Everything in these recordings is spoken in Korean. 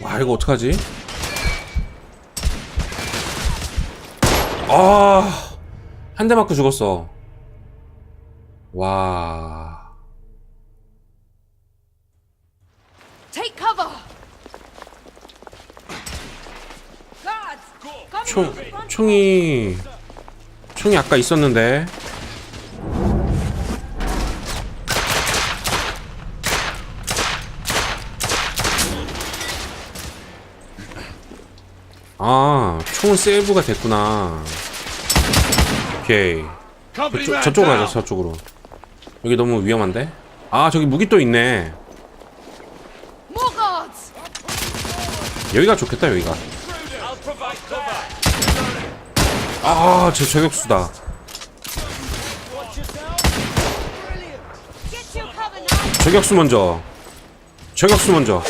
와 이거 어떡하지? 아, 한 대 맞고 죽었어. 와, 총. 총이, 총이 아까 있었는데. 아, 총은 세이브가 됐구나. 오케이. 저쪽, 저쪽으로. 가자, 저쪽으로. 여기 너무 위험한데? 아, 저기 무기 또 있네. 여기가 좋겠다, 여기가. 아, 저 저격수다. 저격수 먼저. 저격수 먼저.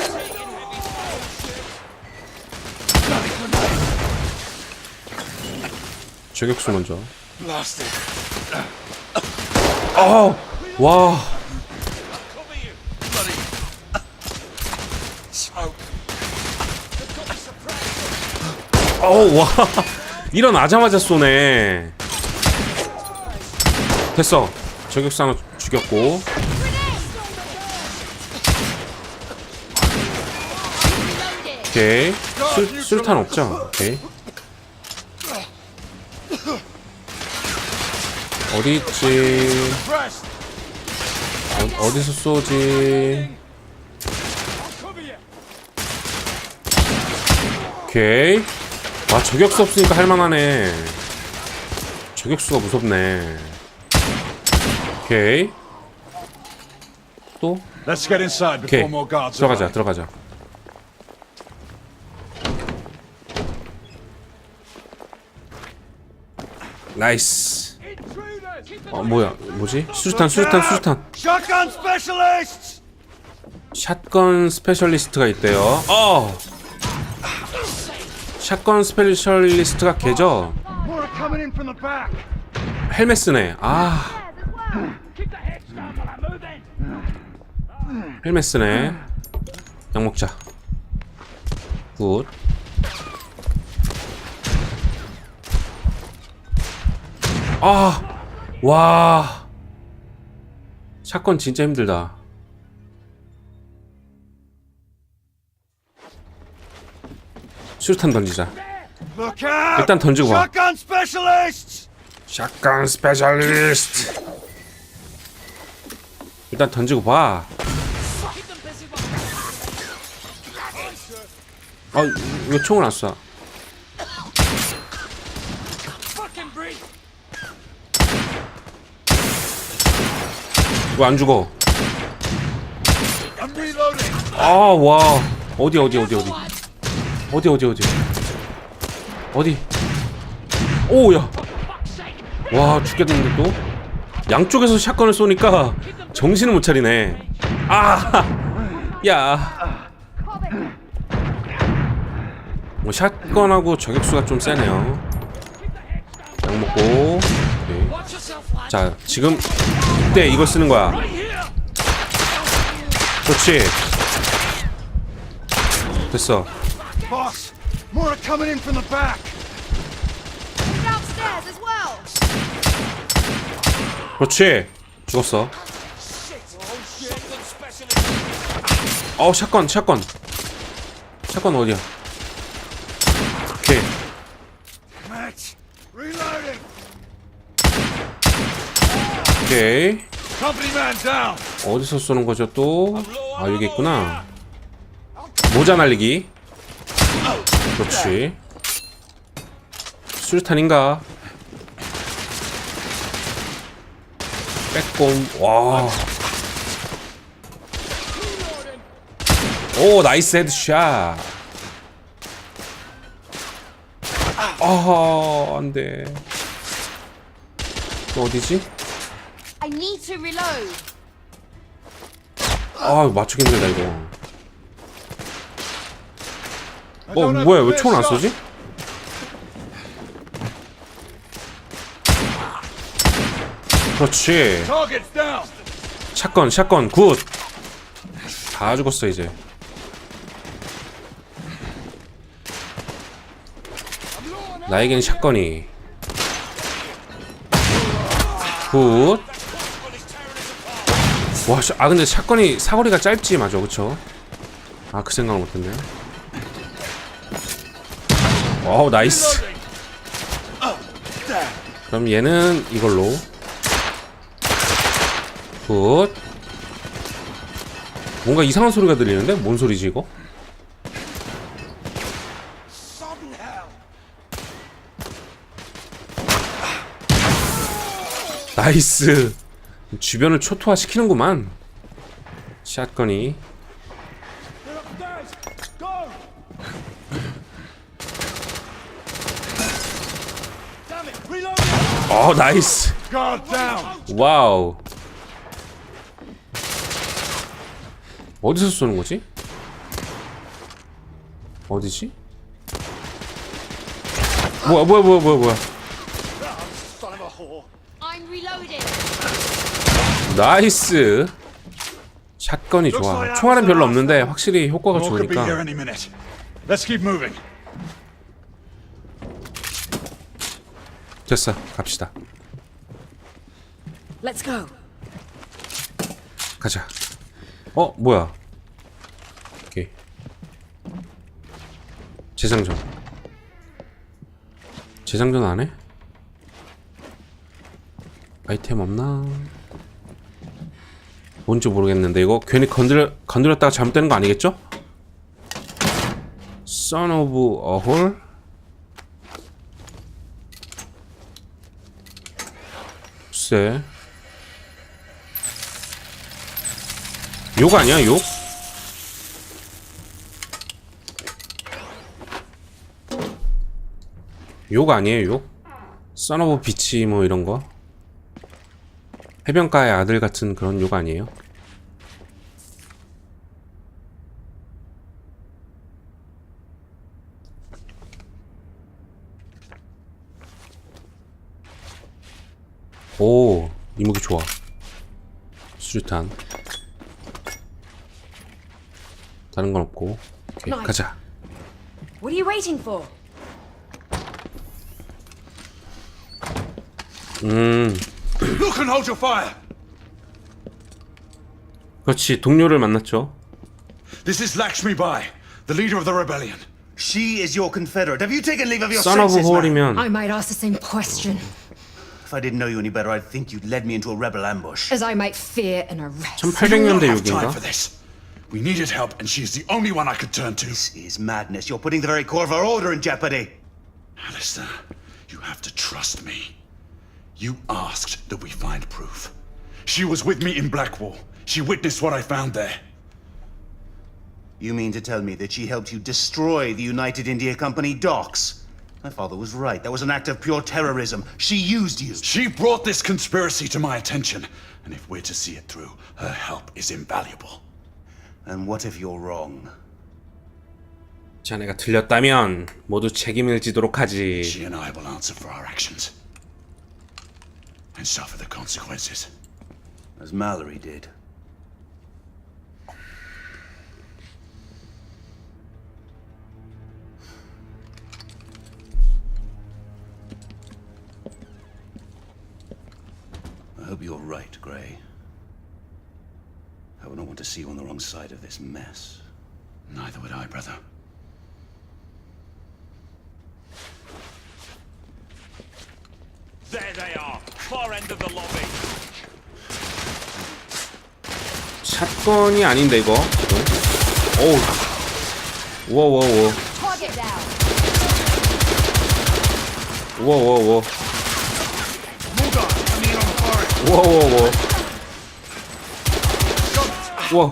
저격수 먼저. Blasted. 아, 와. 일어나자마자 쏘네. 됐어. 저격수 하나 죽였고. 오케이. 술, 술탄 없죠? 오케이. 어디 있지? 어, 어디서 쏘지? 오케이. 와, 저격수 없으니까 할만하네. 저격수가 무섭네. 오케이. 또? 오케이. 들어가자. 들어가자. 나이스. 어, 뭐야, 뭐지? 수류탄, 수류탄, 수류탄. 샷건 스페셜리스트가 있대요. 어! 샷건 스페셜리스트가 back. 헬멧 쓰네. 아. 헬멧 쓰네. 약 먹자. 굿. 아, 와. 샷건 진짜 힘들다. 수류탄 던지자. 일단 던지고 specialists. 샷건 스페셜리스트. 일단 던지고 봐. 아, 왜 총을 안 쏴? 왜 안 죽어? 아, 와. 어디, 어디, 어디, 어디. 어디, 어디, 어디. 어디? 오, 야. 와, 죽겠는데 또? 양쪽에서 샷건을 쏘니까 정신을 못 차리네. 아, 야. 뭐 샷건하고 저격수가 좀 세네요. 약 먹고. 자, 지금 이때 이걸 쓰는 거야. 그렇지. 됐어. 그렇지. 죽었어. 어, 샷건, 샷건. 샷건 어디야? 오케이. Match. Reloading. 오케이. 어디서 쏘는 거죠 또? 아, 여기 있구나. 모자 날리기. 그렇지. 수류탄인가? 빼꼼. 와. 오, 나이스 헤드샷. 아, 안 돼. 또 어디지? I need to reload. 아 맞추기 힘들다 이거. 어 뭐야 왜 총을 안 쏘지? 그렇지. 샷건 샷건 굿다 죽었어 이제. 나에겐 샷건이. 굿. 와, 샤- 아 근데 샷건이 사거리가 짧지 맞아, 그쵸? 아 그 생각을 못했네요. 와우 나이스. 그럼 얘는 이걸로 굿. 뭔가 이상한 소리가 들리는데 뭔 소리지 이거? 나이스. 주변을 초토화 시키는구만. 샷건이. 어 나이스. 와우. 어디서 쏘는 거지? 어디지? 뭐야 뭐야 뭐야 뭐야 뭐야 Son of a whore. I'm reloading. 나이스. 샷건이 좋아. 총알은 별로 없는데 확실히 효과가 좋으니까. 됐어. 갑시다. Let's go. 가자. 어 뭐야? 오케이. 재장전 재장전 안 해? 아이템 없나? 뭔지 모르겠는데 이거 괜히 건드려, 건드렸다가 잘못되는 거 아니겠죠? Son of a hole? 글쎄 욕 아니야 욕? 욕 아니에요 욕? 써너브 비치 뭐 이런 거 해변가의 아들 같은 그런 욕 아니에요? 오 이무기 좋아 수류탄 다른 건 없고 오케이. 가자 What are you waiting for? 음 Look and hold your fire. 그렇지 동료를 만났죠 This is Lakshmi Bai, the leader of the rebellion. She is your confederate. Have you taken leave of your Son of a senses, man? whore이면 I might ask the same question If I didn't know you any better, I'd think you'd led me into a rebel ambush. as I might fear an arrest. 1800년대 we don't have time 욕인가? for this. We needed help, and she is the only one I could turn to. This is madness. You're putting the very core of our order in jeopardy. Alistair, you have to trust me. You asked that we find proof. She was with me in Blackwall. She witnessed what I found there. You mean to tell me that she helped you destroy the United India Company docks? My father was right. That was an act of pure terrorism. She used you. She brought this conspiracy to my attention, and if we're to see it through, her help is invaluable. And what if you're wrong? 자네가 틀렸다면 모두 책임을 지도록 하지 She and I will answer for our actions and suffer the consequences. As Mallory did. I hope you're right, Gray. I would not want to see you on the wrong side of this mess. Neither would I, brother. 샷건이 아닌데 이거 지금 오우 on fire. 우와우와우와 우와.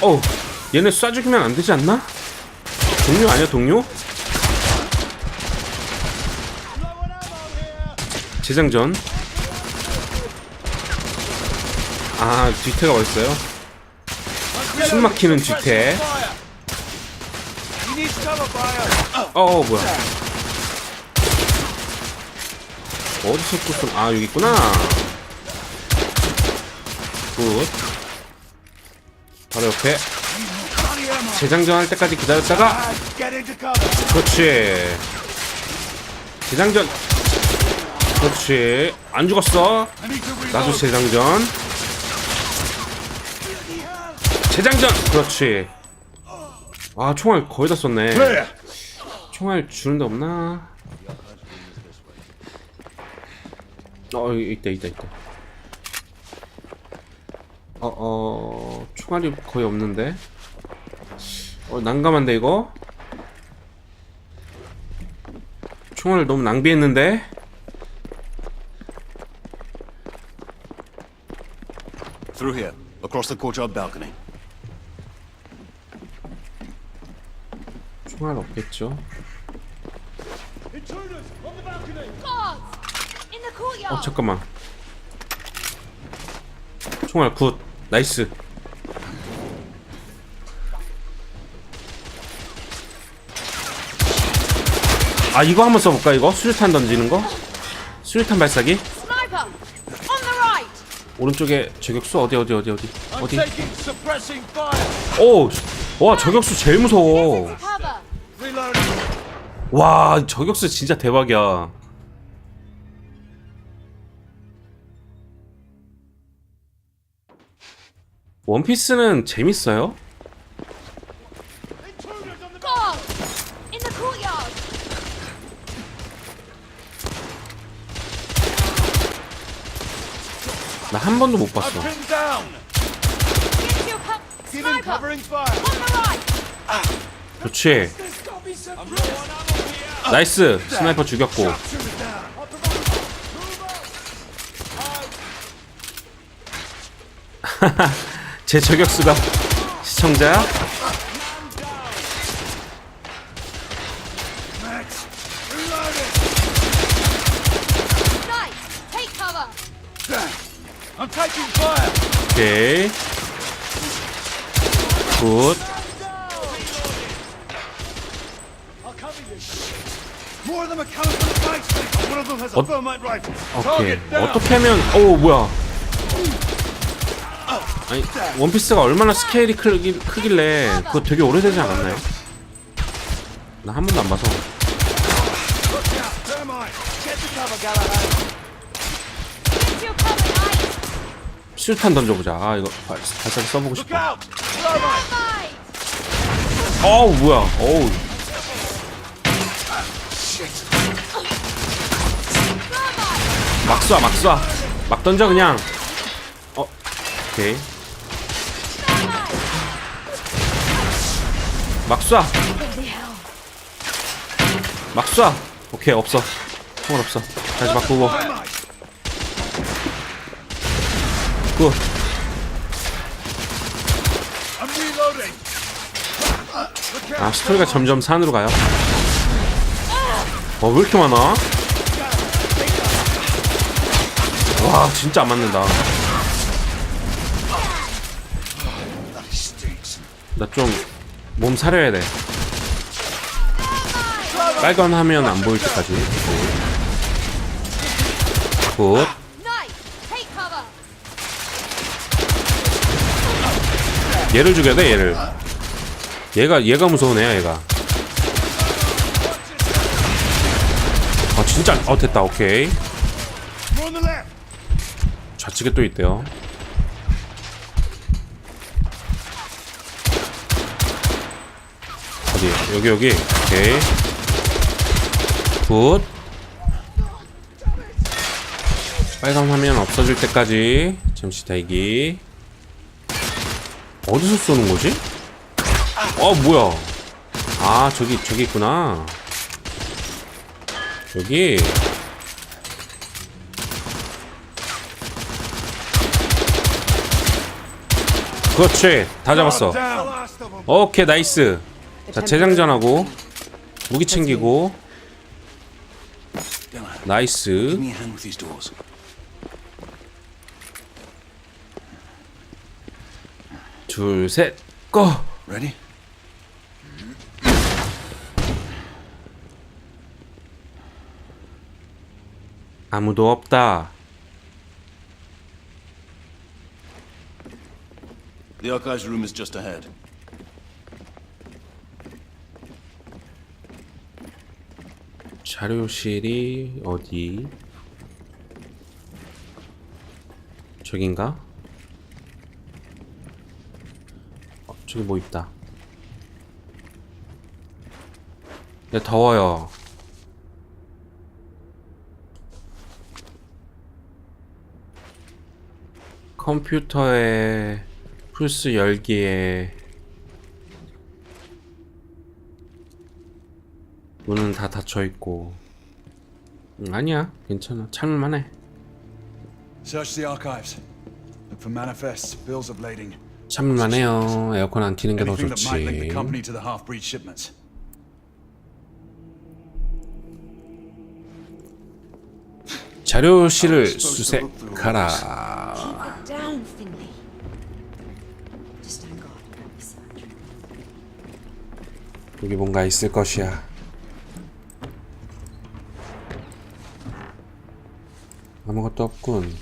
어우 얘네 쏴 죽이면 안 되지 않나? 동료 아니야 동료? 재장전 아 뒤태가 어딨어요? 숨 막히는 뒤태 fire. 어 뭐야 어디서 또 쏜? 아 여기 있구나 굿 바로 옆에. 재장전 할 때까지 기다렸다가. 그렇지 재장전 그렇지. 안 죽었어. 나도 재장전. 재장전! 그렇지. 아 총알 거의 다 썼네. 총알 주는 데 없나? 어 있다 있다 있다. 어어 총알이 거의 없는데? 어 난감한데 이거? 총알을 너무 낭비했는데 Through here, across the courtyard balcony. 총알 없겠죠 Intruders on the balcony! Guards! In the courtyard! 어 잠깐만 총알 굿 나이스 아 이거 한번 써볼까 이거 수류탄 던지는 거 수류탄 발사기 오른쪽에 저격수 어디 어디 어디 어디 어디! 오와 저격수 제일 무서워! 와 저격수 진짜 대박이야 원피스는 재밌어요? Intruders on the Guards! In the courtyard! 나 한 번도 못 봤어! 좋지! 나이스 스나이퍼 죽였고 제 저격수가 시청자야? Max! Reloading! Nice! Take cover! I'm taking fire! 오케이 굿 I'll cover you! More of them are coming from the basement! One of them What? thermite rifle! 오케이! 어떻게 하면 오 뭐야 아니 원피스가 얼마나 스케일이 크기, 크길래 그거 되게 오래되지 않았나요? 나 한 번도 안 봐서 수류탄 던져보자 아 이거 발- 발사기 써보고 싶어! 어우 뭐야 어우! 막 쏴, 막 쏴. 막 던져 그냥. 어, 오케이. 막 쏴. 막 쏴. 오케이 없어. 총알 없어. 다시 바꾸고. Reloading! 아 스토리가 점점 산으로 가요. 어, 왜 이렇게 많아? 와, 진짜 안 맞는다. 나 좀 몸 사려야 돼. 빨간 화면 안 보일 때까지. 굿. 얘를 죽여야 돼 얘를. 얘가 얘가 무서운 애야 얘가. 아 진짜 어 됐다 오케이! 좌측에 또 있대요. 어디? 여기 여기. 오케이. 굿. 빨간 화면 없어질 때까지. 잠시 대기 어디서 쏘는 거지? 어 뭐야? 아 저기 저기 있구나. 여기. 그렇지. 다 잡았어! 오케이 나이스. 자 재장전하고 무기 챙기고. 나이스 둘, 셋, 고! Ready? 아무도 없다. The archives room is just ahead. 자료실이 어디? 저긴가? 저기 뭐 있다. 네, 더워요. 컴퓨터에 플스 열기에 문은 다 닫혀 있고 음, 아니야 괜찮아 참을만해 Search the archives. Look for manifests, bills of lading. 참을만해요 에어컨 안 트는 게 더 좋지. 자료실을 수색하라. 여기 뭔가 있을 것이야 아무것도 없군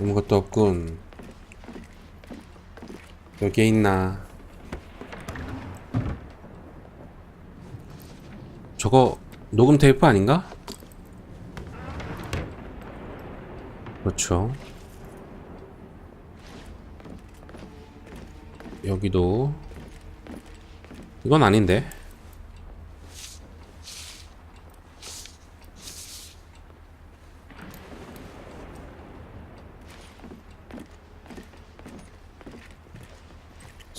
아무것도 없군. 여기에 있나? 저거 녹음 테이프 아닌가? 그렇죠. 여기도. 이건 아닌데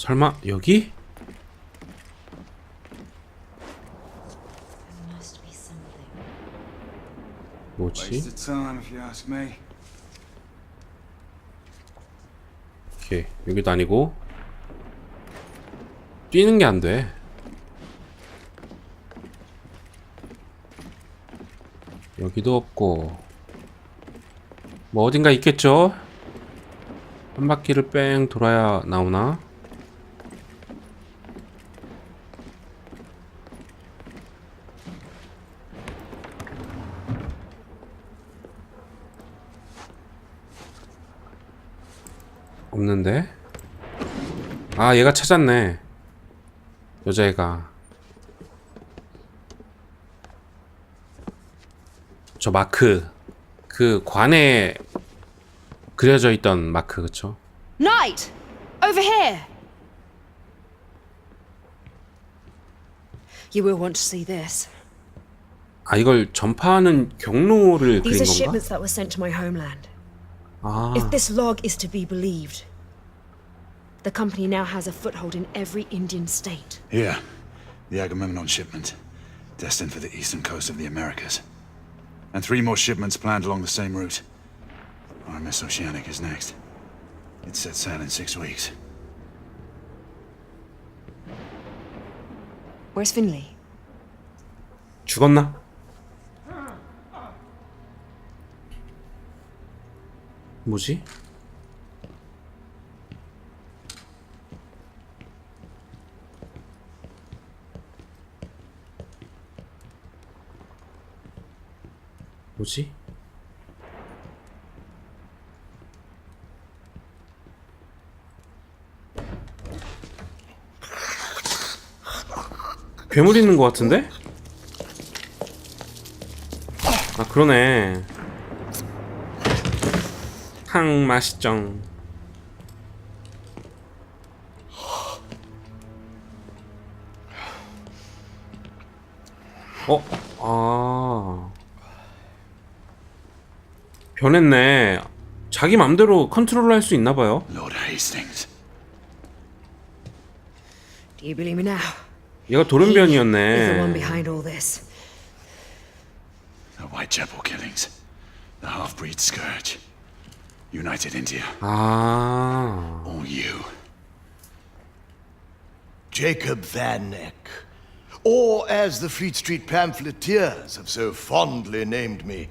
설마 여기? 뭐지? 오케이 여기도 아니고 뛰는 게 안 돼. 여기도 없고 뭐 어딘가 있겠죠? 한 바퀴를 뺑 돌아야 나오나? 없는데? 아 얘가 찾았네 여자애가 저 마크 그 관에 그려져 있던 마크 그쵸? Knight! Over here! You will want to see this. 아 이걸 전파하는 경로를 These 그린 are 건가? shipments that were sent to my homeland. 아 If this log is to be believed, the company now has a foothold in every Indian state. Here, the Agamemnon shipment, destined for the eastern coast of the Americas. And three more shipments planned along the same route. RMS Oceanic is next. It's set sail in six weeks. Where's Finley? 죽었나? 뭐지? 뭐지? 괴물 있는 것 같은데? 아 그러네 항 맛있정 어? 변했네 자기 맘대로 컨트롤 할 수 있나봐요 Lord Hastings. Do you believe me now? 얘가 He is the one 돌연변이었네 behind all this. The Whitechapel killings. The half-breed scourge. United India. 아 All you. Jacob Van Neck, or as the Fleet Street pamphleteers have so fondly named me,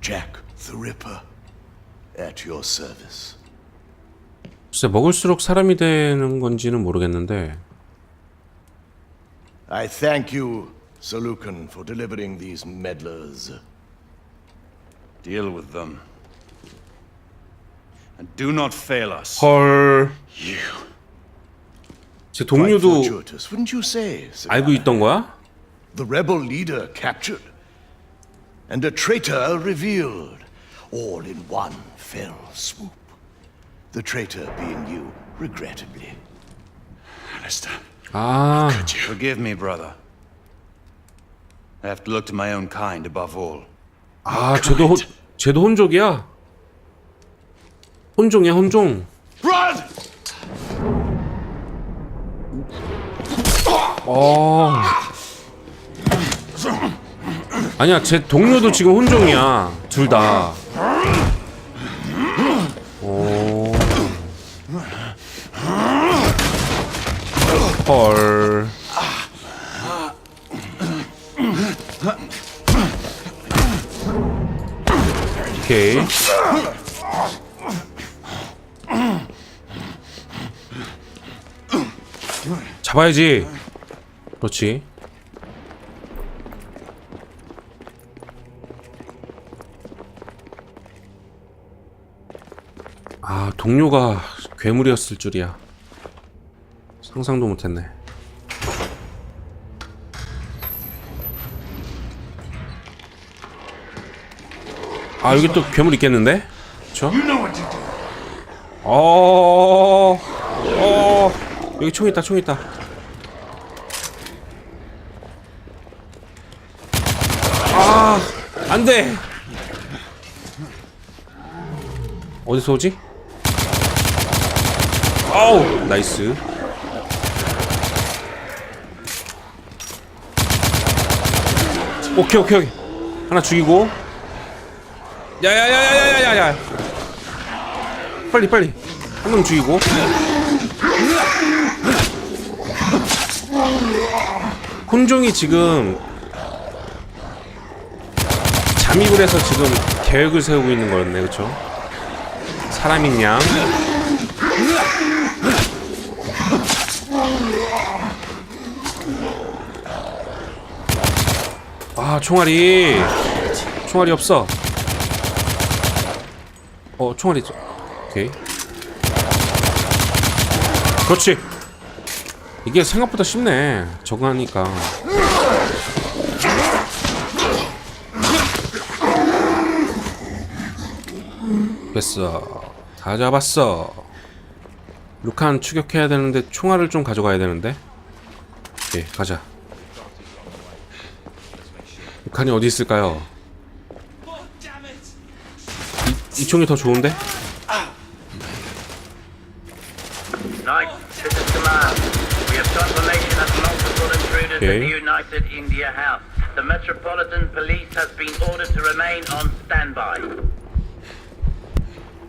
Jack the Ripper, at your service. 글쎄 먹을수록 사람이 되는 건지는 모르겠는데 I thank you, Sir Lucan, for delivering these meddlers. Deal with them. And do not fail us. 헐. You. 제 Quite 동료도 fortuitous, wouldn't you say? 알고 Savannah? 있던 거야? The rebel leader captured, and a traitor revealed, All in one fell swoop. The traitor being you, regrettably. Alistair. 아, Forgive me, brother. I have to look to my own kind above all. 아, 쟤도 혼, 쟤도 혼족이야. 혼종이야, 혼종. Run! 어. 아니야, 제 동료도 지금 혼종이야. 둘 다. 오. 헐. 오케이. 잡아야지. 그렇지. 아, 동료가 괴물이었을 줄이야. 상상도 못했네. 아, 여기 또 괴물 있겠는데? 그쵸? 어, 어, 여기 총 있다, 총 있다. 아, 안 돼. 어디서 오지? 아우, 나이스. 오케이, 오케이, 오케이. 하나 죽이고. 야야야야야야야. 빨리, 빨리. 한명 죽이고. 혼종이 지금 잠입을 해서 지금 계획을 세우고 있는 거였네, 그쵸? 사람인 양. 아, 총알이. 총알이 없어. 어, 총알이 있어. 오케이. 그렇지. 이게 생각보다 쉽네. 적응하니까. 됐어. 다 잡았어. 루칸 추격해야 되는데 총알을 좀 가져가야 되는데. 오케이, 가자. 루칸이 어디 있을까요? 이, 이 총이 더 좋은데? Knight, this is command. We have confirmation of multiple intruders Okay. at the United India House. The Metropolitan Police has been ordered to remain on standby.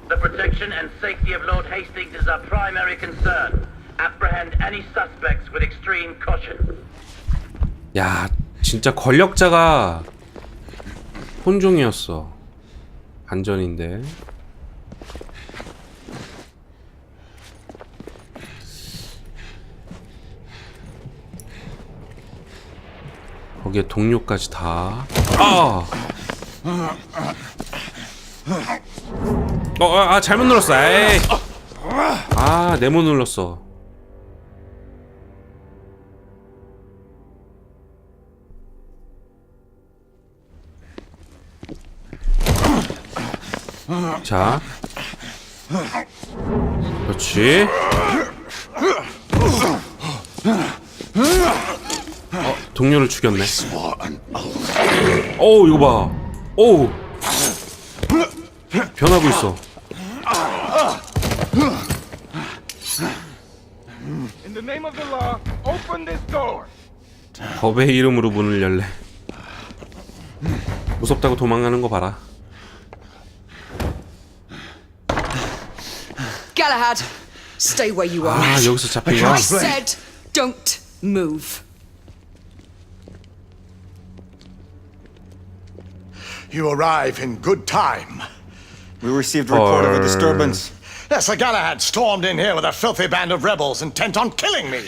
The protection and safety of Lord Hastings is our primary concern. Apprehend any suspects with extreme caution. 야, 진짜 권력자가 혼종이었어. 반전인데. 거기에 동료까지 다. 아! 어, 아, 아, 잘못 눌렀어. 에이. 아, 네모 눌렀어. 자. 그렇지. 어, 동료를 죽였네. 오, 이거 봐. 오. 변하고 있어. 법의 이름으로 문을 열래. 무섭다고 도망가는 거 봐라. Galahad, stay where you are. Ah, I said, don't move. You arrive in good time. We received a report of a disturbance. Yes, Sir Galahad stormed in here with a filthy band of rebels intent on killing me.